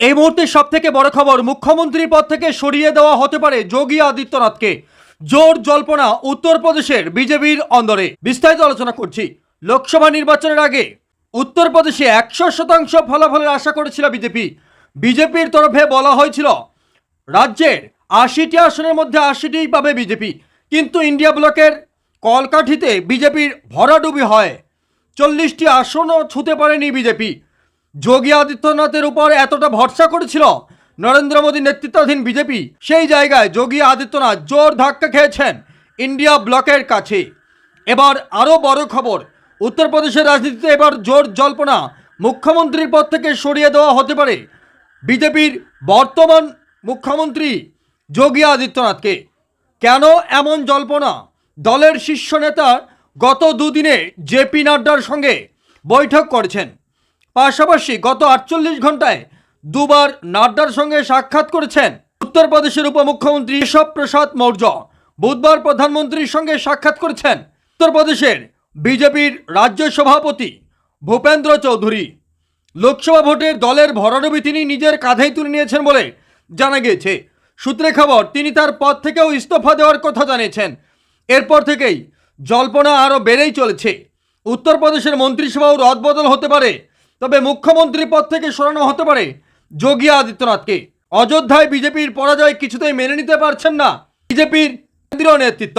এই মুহূর্তে সব থেকে বড় খবর, মুখ্যমন্ত্রীর পদ থেকে সরিয়ে দেওয়া হতে পারে যোগী আদিত্যনাথকে। জোর জল্পনা, উত্তরপ্রদেশের বিজেপির অন্দরে। বিস্তারিত আলোচনা করছি। লোকসভা নির্বাচনের আগে, উত্তরপ্রদেশে একশো শতাংশ ফলাফলের আশা করেছিল বিজেপি। বিজেপির তরফে বলা হয়েছিল, রাজ্যের আশিটি আসনের মধ্যে আশিটিই পাবে বিজেপি। কিন্তু ইন্ডিয়া ব্লকের কলকাঠিতে বিজেপির ভরাডুবি হয়। চল্লিশটি আসনও ছুঁতে পারেনি বিজেপি। যোগী আদিত্যনাথের উপর এতটা ভরসা করেছিল নরেন্দ্র মোদী নেতৃত্বাধীন বিজেপি, সেই জায়গায় যোগী আদিত্যনাথ জোর ধাক্কা খেয়েছেন ইন্ডিয়া ব্লকের কাছে। এবার আরও বড় খবর, উত্তরপ্রদেশের রাজনীতিতে এবার জোর জল্পনা মুখ্যমন্ত্রীর পদ থেকে সরিয়ে দেওয়া হতে পারে বিজেপির বর্তমান মুখ্যমন্ত্রী যোগী আদিত্যনাথকে। কেন এমন জল্পনা? দলের শীর্ষ নেতা গত দুদিনে জেপি নাড্ডার সঙ্গে বৈঠক করেছেন। পাশাপাশি গত আটচল্লিশ ঘন্টায় দুবার নাড্ডার সঙ্গে সাক্ষাৎ করেছেন উত্তরপ্রদেশের উপমুখ্যমন্ত্রী কেশব প্রসাদ মৌর্য। বুধবার প্রধানমন্ত্রীর সঙ্গে সাক্ষাৎ করেছেন উত্তরপ্রদেশের বিজেপির রাজ্য সভাপতি ভূপেন্দ্র চৌধুরী। লোকসভা ভোটের দলের ভরাডুবি তিনি নিজের কাঁধেই তুলে নিয়েছেন বলে জানা গিয়েছে। সূত্রে খবর, তিনি তার পদ থেকেও ইস্তফা দেওয়ার কথা জানিয়েছেন। এরপর থেকেই জল্পনা আরও বেড়েই চলেছে। উত্তরপ্রদেশের মন্ত্রিসভাও রদবদল হতে পারে তবে মুখ্যমন্ত্রী পদ থেকে সরানো হতে পারে যোগী আদিত্যনাথকে। অযোধ্যায় বিজেপির পরাজয় কিছুতেই মেনে নিতে পারছেন না বিজেপির কেন্দ্রীয় নেতৃত্ব।